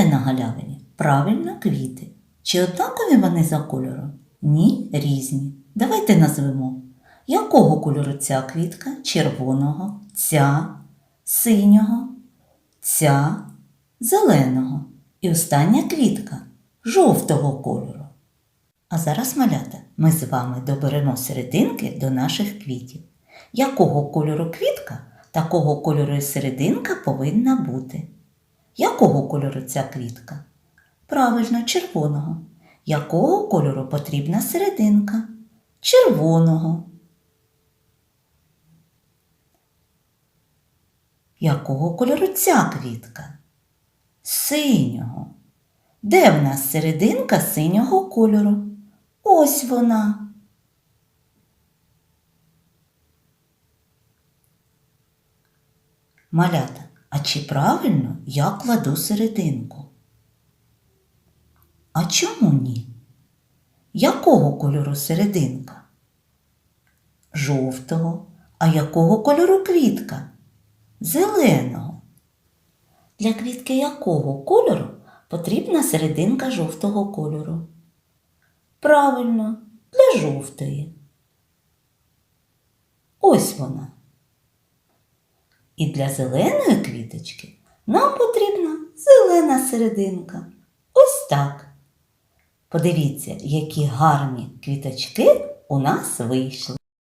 галявині? Правильно, квіти. Чи однакові вони за кольором? Ні, різні. Давайте назвемо. Якого кольору ця квітка? Червоного, ця, синього, ця, зеленого. І остання квітка жовтого кольору. А зараз, малята, ми з вами доберемо серединки до наших квітів. Якого кольору квітка, такого кольору і серединка повинна бути. Якого кольору ця квітка? Правильно, червоного. Якого кольору потрібна серединка? Червоного. Якого кольору ця квітка? Синього. Де в нас серединка синього кольору? Ось вона. Малята, а чи правильно я кладу серединку? А чому ні? Якого кольору серединка? Жовтого. А якого кольору квітка? Зеленого. Для квітки якого кольору потрібна серединка жовтого кольору? Правильно, для жовтої. Ось вона. І для зеленої квіточки нам потрібна зелена серединка. Ось так. Подивіться, які гарні квіточки у нас вийшли.